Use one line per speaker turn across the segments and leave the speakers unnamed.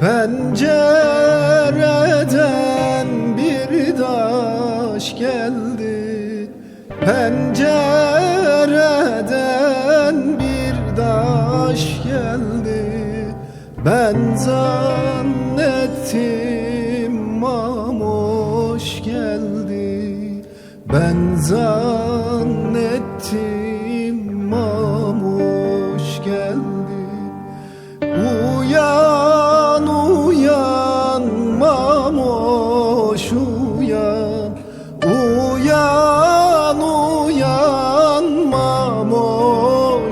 Pencereden bir taş geldi. Pencereden bir taş geldi. Ben zannettim mamoş geldi. Ben zannettim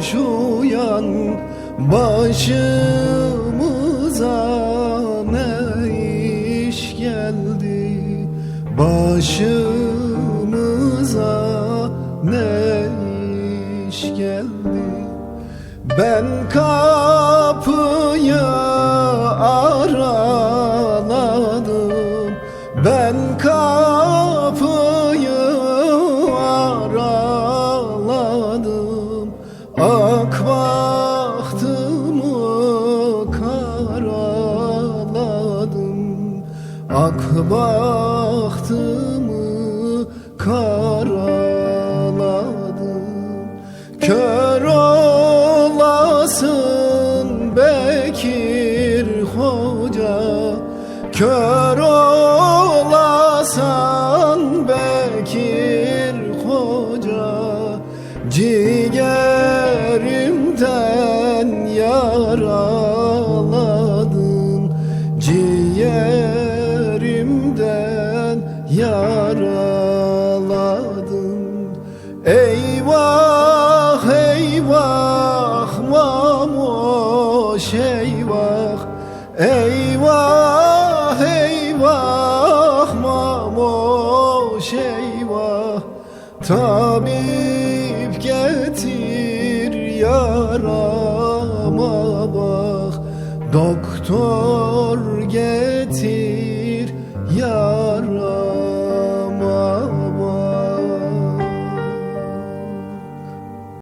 mamoş uyan Başımıza ne iş geldi? Başımıza ne iş geldi? Ben kapıyı araladım. Ben kapıyı Ak bahtımı karaladım. Kör olasın Bekir Hoca. Kör olasan Bekir Hoca. Ciğerimden yaraladın yaraladın Eyvah eyvah mamoş eyvah. Eyvah eyvah mamoş eyvah. Tabip getir yarama bak. Doktor getir